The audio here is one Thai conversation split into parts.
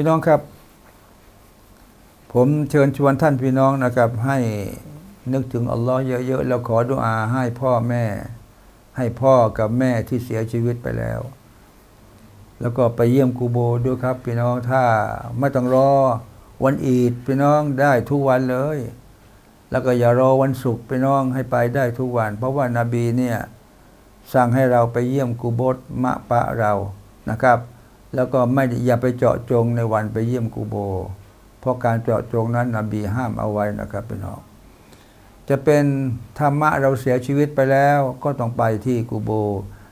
พี่น้องครับ ผมเชิญชวนท่านพี่น้องนะครับ ให้นึกถึงอัลลอฮ์เยอะๆแล้วขอดุอาให้พ่อแม่ ให้พ่อกับแม่ที่เสียชีวิตไปแล้ว แล้วก็ไปเยี่ยมกูโบด้วยครับ พี่น้องถ้าไม่ต้องรอวันอีดพี่น้องได้ทุกวันเลย แล้วก็อย่ารอวันศุกร์พี่น้องให้ไปได้ทุกวัน เพราะว่านาบีเนี่ยสั่งให้เราไปเยี่ยมกูโบสมะปะเรานะครับ แล้วก็ไม่อย่าไปเจาะจงในวันไปเยี่ยมกูโบ เพราะการเจาะจงนั้นนบีห้ามเอาไว้นะครับพี่น้องจะเป็นธรรมะเราเสียชีวิตไปแล้วก็ต้องไปที่กูโบ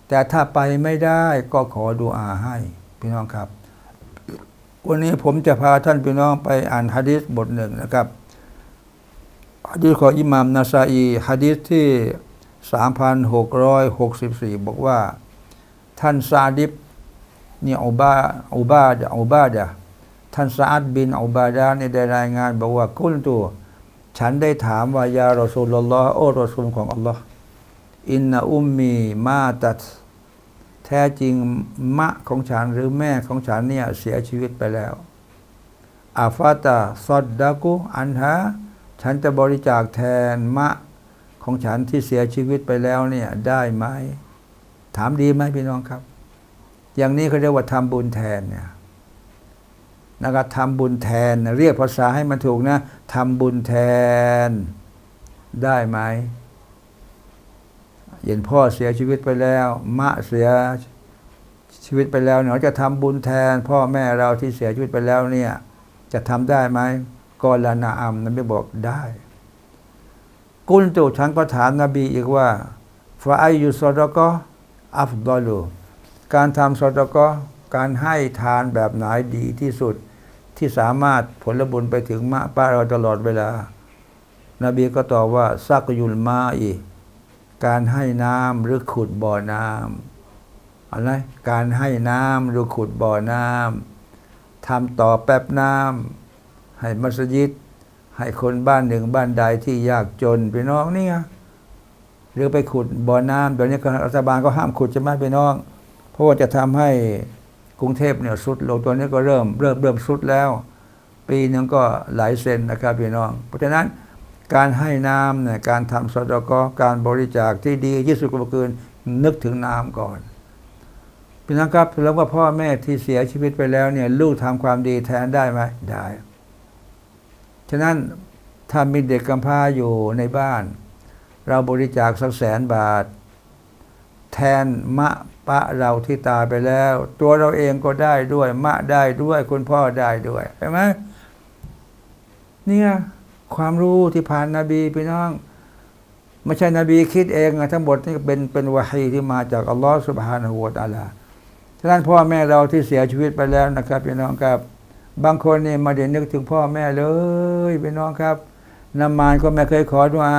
แต่ถ้าไปไม่ได้ก็ขอดูอาให้พี่น้องครับ วันนี้ผมจะพาท่านพี่น้องไปอ่านฮะดิษบทหนึ่งนะครับฮะดิษของอิหมามนาซาอีฮะดิษที่ 3,664 บอกว่า ท่านซาดิบ นี่อุบาอุบาดอุบาดะท่านซาดบินอุบาดะเนี่ยได้รายงานบอกว่ากุลตัวฉันได้ถามว่ายารอซูลลอฮ์โอ้รอซูลของอัลลอฮ์อินนาอุมมีมาตัดแท้จริงมะของฉันหรือแม่ของฉันเนี่ยเสียชีวิตไปแล้วอาฟาตาซอดดากุอันฮะฉันจะบริจาคแทนมะของฉันที่เสียชีวิตไปแล้วเนี่ยได้ไหม ถามดีไหมพี่น้องครับ อย่างนี้เขาเรียกว่าทำบุญแทนเนี่ยนะครับทำบุญแทนเรียกภาษาให้มันถูกนะทำบุญแทนได้ไหมเห็นพ่อเสียชีวิตไปแล้ว มะเสียชีวิตไปแล้วเราจะทำบุญแทน พ่อแม่เราที่เสียชีวิตไปแล้วเนี่ย จะทำได้ไหมกอลานาอัมนบีบอกได้ กุลตุฉันก็ถามนบีอีกว่าฟาอายุสอดก็อัฟดอลู การทำสอดก็การให้ทานแบบไหนดีที่สุดที่สามารถผลบุญไปถึงมะป้าเราตลอดเวลา นบีก็ตอบว่าซักยุลมาอีการให้น้ำหรือขุดบ่อน้ำอะไรการให้น้ำหรือขุดบ่อน้ำทำต่อแป๊บน้ำให้มัสยิด ให้คนบ้านหนึ่งบ้านใดที่ยากจนพี่น้องนี่ไงหรือไปขุดบ่อน้ำตอนนี้ก็รัฐบาลก็ห้ามขุดใช่ไหมพี่น้อง เพราะว่าจะทำให้กรุงเทพเนี่ยสุดลงตัวนี้ก็เริ่มเริ่มเริ่มสุดแล้ว ปีหนึงก็หลายเซนนะครับพี่น้อง เพราะฉะนั้นการให้น้ำเนี่ยการทำสดกการบริจาคที่ดีที่สุดก็คือนึกถึงน้ำก่อนพี่น้องครับแล้วว่าพ่อแม่ที่เสียชีวิตไปแล้วเนี่ยลูกทำความดีแทนได้ไหมได้ ฉะนั้นถ้ามีเด็กกำพร้าอยู่ในบ้าน เราบริจาคสักแสนบาท แทนมะปะเราที่ตายไปแล้ว ตัวเราเองก็ได้ด้วย มะได้ด้วยคุณพ่อได้ด้วยใช่ไหมเนี่ยความรู้ที่ผ่านนาบีพี่น้องไม่ใช่นบีคิดเองนะทั้งหมดนี่เป็นเป็นวะฮีที่มาจากอัลลอฮฺสุบฮานะฮูตะอาลาฉะนั้นพ่อแม่เราที่เสียชีวิตไปแล้วนะครับพี่น้องครับ บางคนนี่มาเด่นนึกถึงพ่อแม่เลยพี่น้องครับนามานก็ไม่เคยขอดุอา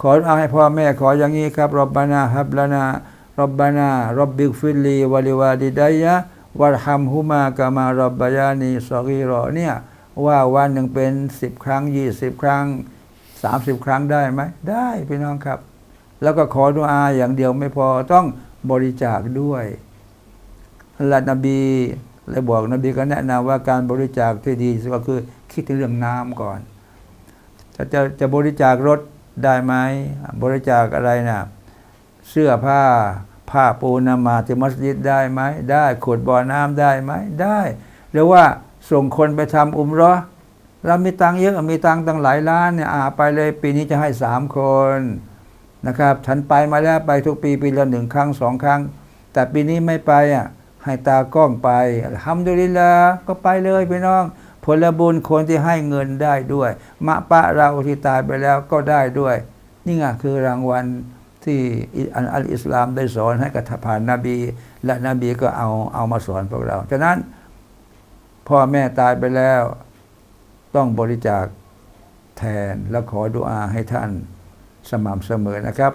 ขอดุอาให้พ่อแม่ขออย่างนี้ครับรบบานาฮับลานารบบานารับบิกฟิลลีวะลิวาดิดายะวะรฮัมฮุมากามารับบายานีสอกีรอเนี่ยว่าวันหนึ่งเป็นสิบครั้งยี่สิบครั้งสามสิบครั้งได้ไหมได้พี่น้องครับ แล้วก็ขอดุอาอย่างเดียวไม่พอต้องบริจาคด้วยละนบีเลยบอกนบีก็แนะนำว่าการบริจาคที่ดีสก็คือคิดถึงเรื่องน้ำก่อนจะจะจะบริจาครถ ได้ไหมบริจาคอะไรนะเสื้อผ้าผ้าปูนมาที่มัสยิดได้ไหมได้ขุดบ่อน้ำได้ไหมได้ หรือว่าส่งคนไปทำอุมรอเรามีตังเยอะมีตังตั้งหลายล้านเนี่ยอาไปเลยปีนี้จะให้สามคนนะครับฉันไปมาแล้วไปทุกปีปีละหนึ่งครั้งสองครั้ง แต่ปีนี้ไม่ไปอะให้ตากล้องไปทำดุลิลลก็ไปเลยพี่น้อง ผลบุญคนที่ให้เงินได้ด้วย มะปะเราที่ตายไปแล้วก็ได้ด้วย นี่ไงคือรางวัลที่อันอัลอิสลามได้สอนให้กับผ่านนบี และนบีก็เอาเอามาสอนพวกเราฉะนั้นพ่อแม่ตายไปแล้ว ต้องบริจาคแทนแล้วขอดุอาให้ท่านสม่ำเสมอนะครับ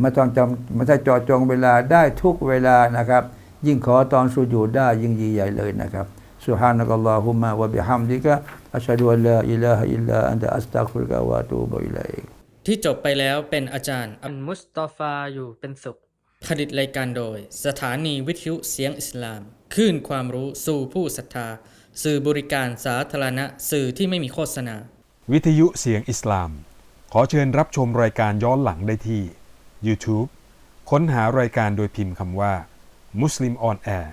ไม่ต้องจำไม่ใช่จอจงเวลาได้ทุกเวลานะครับ ยิ่งขอตอนสุญูดได้ยิ่งยิ่งใหญ่เลยนะครับ سبحانك اللهم وبحمدك أشهد أن لا إله إلا أنت أستغفرك وأتوب إليك ที่จบไปแล้วเป็นอาจารย์ อันมุสตอฟาอยู่เป็นสุข ผลิตรายการโดย สถานีวิทยุเสียงอิสลามคลื่นความรู้สู่ผู้ศรัทธา สื่อบริการสาธารณะ สื่อที่ไม่มีโฆษณา วิทยุเสียงอิสลาม ขอเชิญรับชมรายการย้อนหลังได้ที่ YouTube ค้นหารายการโดยพิมพ์คำว่า Muslim on Air